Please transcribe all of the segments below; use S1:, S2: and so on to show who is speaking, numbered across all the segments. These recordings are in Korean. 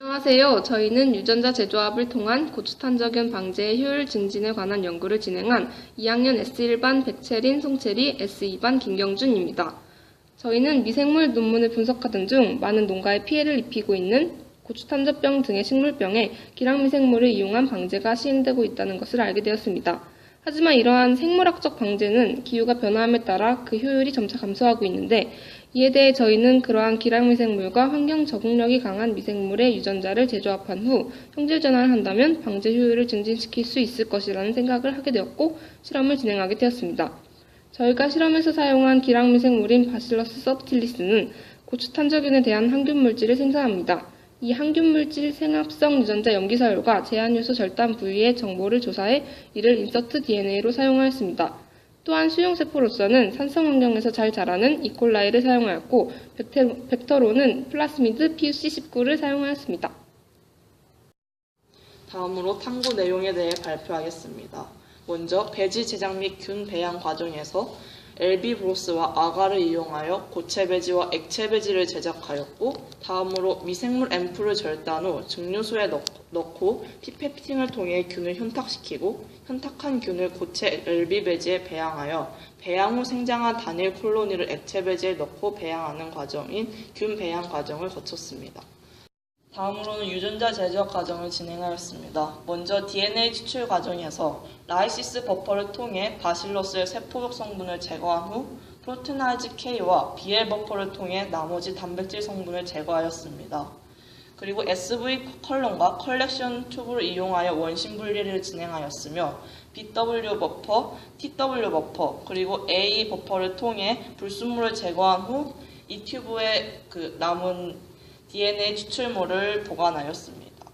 S1: 안녕하세요. 저희는 유전자 재조합을 통한 고추탄저균 방제의 효율 증진에 관한 연구를 진행한 2학년 S1반 백채린, 송채리, S2반 김경준입니다. 저희는 미생물 논문을 분석하던 중 많은 농가에 피해를 입히고 있는 고추탄저병 등의 식물병에 기량미생물을 이용한 방제가 시행되고 있다는 것을 알게 되었습니다. 하지만 이러한 생물학적 방제는 기후가 변화함에 따라 그 효율이 점차 감소하고 있는데 이에 대해 저희는 그러한 기량 미생물과 환경 적응력이 강한 미생물의 유전자를 재조합한 후 형질 전환을 한다면 방제 효율을 증진시킬 수 있을 것이라는 생각을 하게 되었고 실험을 진행하게 되었습니다. 저희가 실험에서 사용한 기량 미생물인 바실러스 서브틸리스는 고추탄저균에 대한 항균 물질을 생산합니다. 이 항균 물질 생합성 유전자 염기서열과 제한요소 절단 부위의 정보를 조사해 이를 인서트 DNA로 사용하였습니다. 또한 수용세포로서는 산성 환경에서 잘 자라는 이콜라이를 사용하였고 벡테- 벡터로는 플라스미드 PUC19를 사용하였습니다.
S2: 다음으로 탐구 내용에 대해 발표하겠습니다. 먼저 배지 제작 및 균 배양 과정에서 LB 브로스와 아가를 이용하여 고체 배지와 액체 배지를 제작하였고 다음으로 미생물 앰플을 절단 후 증류수에 넣- 넣고 피페팅을 통해 균을 현탁시키고 현탁한 균을 고체 LB 배지에 배양하여 배양 후 생장한 단일 콜로니를 액체 배지에 넣고 배양하는 과정인 균 배양 과정을 거쳤습니다. 다음으로는 유전자 제조업 과정을 진행하였습니다. 먼저 DNA 추출 과정에서 라이시스 버퍼를 통해 바실러스의 세포적 성분을 제거한 후 프로테나이즈 K와 BL 버퍼를 통해 나머지 단백질 성분을 제거하였습니다. 그리고 SV 컬럼과 컬렉션 튜브를 이용하여 원심 분리를 진행하였으며 BW 버퍼, TW 버퍼, 그리고 A 버퍼를 통해 불순물을 제거한 후 이 튜브에 그 남은 DNA 추출물을 보관하였습니다.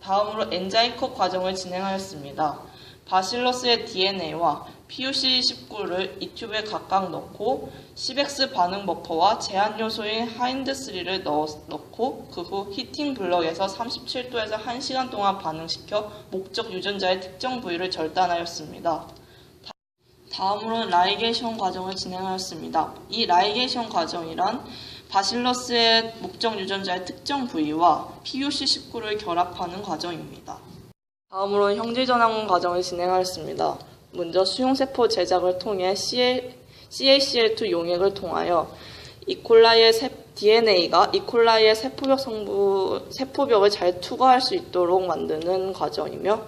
S2: 다음으로 엔자임 컷 과정을 진행하였습니다. 바실러스의 DNA와 PUC19를 이 튜브에 각각 넣고 10X 반응 버퍼와 제한 요소인 하인드3를 넣고 그 후 히팅 블럭에서 37도에서 1시간 동안 반응시켜 목적 유전자의 특정 부위를 절단하였습니다. 다음으로는 라이게이션 과정을 진행하였습니다. 이 라이게이션 과정이란 바실러스의 목적 유전자의 특정 부위와 PUC19를 결합하는 과정입니다. 다음으로는 형질 전환 과정을 진행하였습니다. 먼저 수용세포 제작을 통해 CACL2 용액을 통하여 이콜라이의 세- DNA가 이콜라이의 세포벽 성부, 세포벽을 잘 투과할 수 있도록 만드는 과정이며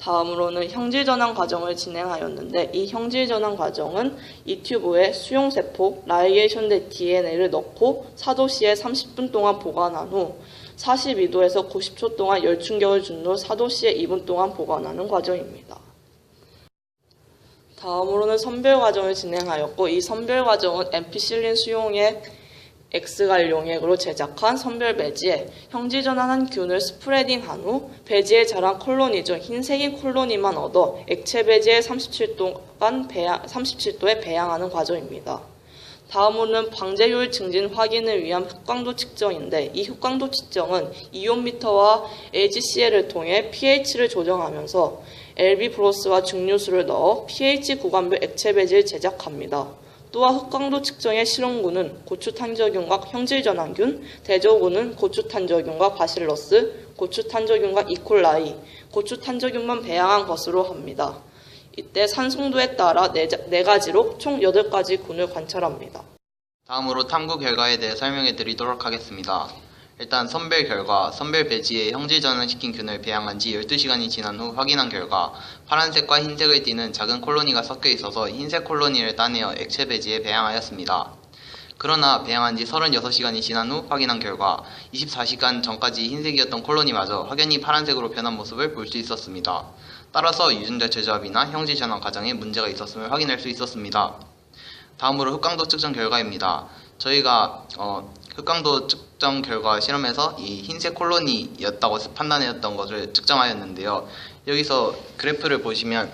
S2: 다음으로는 형질 전환 과정을 진행하였는데 이 형질 전환 과정은 이 튜브에 수용세포 라이게이션된 DNA를 넣고 4도씨에 30분 동안 보관한 후 42도에서 90초 동안 열 충격을 준후 4도씨에 2분 동안 보관하는 과정입니다. 다음으로는 선별 과정을 진행하였고 이 선별 과정은 엠피실린 수용 액 X갈 용액으로 제작한 선별 배지에 형질 전환한 균을 스프레딩한 후 배지에 자란 콜로니 중 흰색인 콜로니만 얻어 액체 배지에 37도간 배양, 37도에 배양하는 과정입니다. 다음으로는 방제효율 증진 확인을 위한 흑광도 측정인데 이 흑광도 측정은 이온미터와 AGCL을 통해 pH를 조정하면서 LB 플러스와 증류수를 넣어 pH 구간별 액체 배지를 제작합니다. 또한 흑광도 측정의 실험군은 고추탄저균과 형질전환균, 대조군은 고추탄저균과 바실러스, 고추탄저균과 이콜라이, 고추탄저균만 배양한 것으로 합니다. 이때 산송도에 따라 네, 자- 네 가지로 총 8가지 군을 관찰합니다.
S3: 다음으로 탐구 결과에 대해 설명해 드리도록 하겠습니다. 일단 선별 결과, 선별 배지에 형질 전환시킨 균을 배양한 지 12시간이 지난 후 확인한 결과 파란색과 흰색을 띠는 작은 콜로니가 섞여 있어서 흰색 콜로니를 따내어 액체 배지에 배양하였습니다. 그러나 배양한 지 36시간이 지난 후 확인한 결과 24시간 전까지 흰색이었던 콜로니마저 확연히 파란색으로 변한 모습을 볼 수 있었습니다. 따라서 유전자 제조합이나 형질 전환 과정에 문제가 있었음을 확인할 수 있었습니다. 다음으로 흑강도 측정 결과입니다. 저희가 어, 흑강도 측정 결과 실험에서 이 흰색 콜로니였다고 판단했던 것을 측정하였는데요. 여기서 그래프를 보시면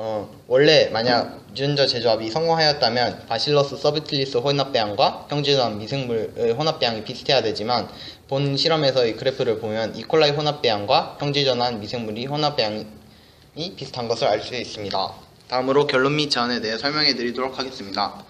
S3: 어, 원래 만약 유전자 제조합이 성공하였다면 바실러스 서비틸리스 혼합 배양과 형질환 미생물의 혼합 배양이 비슷해야 되지만 본 실험에서의 그래프를 보면 이콜라이 혼합 배양과 형질전환 미생물이 혼합 배양이 비슷한 것을 알 수 있습니다. 다음으로 결론 및 제안에 대해 설명해 드리도록 하겠습니다.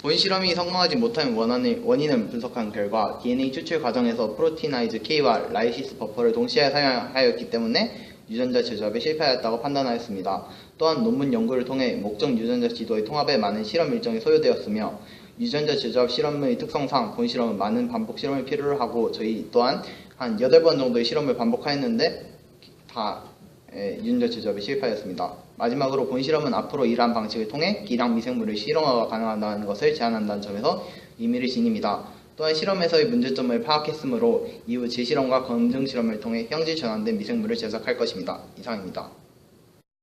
S3: 본 실험이 성공하지 못한 원인을, 분석한 결과 DNA 추출 과정에서 프로티나이즈 K와 라이시스 버퍼를 동시에 사용하였기 때문에 유전자 제조합에 실패하였다고 판단하였습니다. 또한 논문 연구를 통해 목적 유전자 지도의 통합에 많은 실험 일정이 소요되었으며 유전자 제조합 실험의 특성상 본 실험은 많은 반복 실험을 필요로 하고 저희 또한 한 8번 정도의 실험을 반복하였는데 다 에, 유전자 제조합에 실패하였습니다. 마지막으로 본 실험은 앞으로 이러한 방식을 통해 기량 미생물의 실용화가 가능하다는 것을 제안한다는 점에서 의미를 지닙니다. 또한 실험에서의 문제점을 파악했으므로 이후 재실험과 검증 실험을 통해 형질 전환된 미생물을 제작할 것입니다. 이상입니다.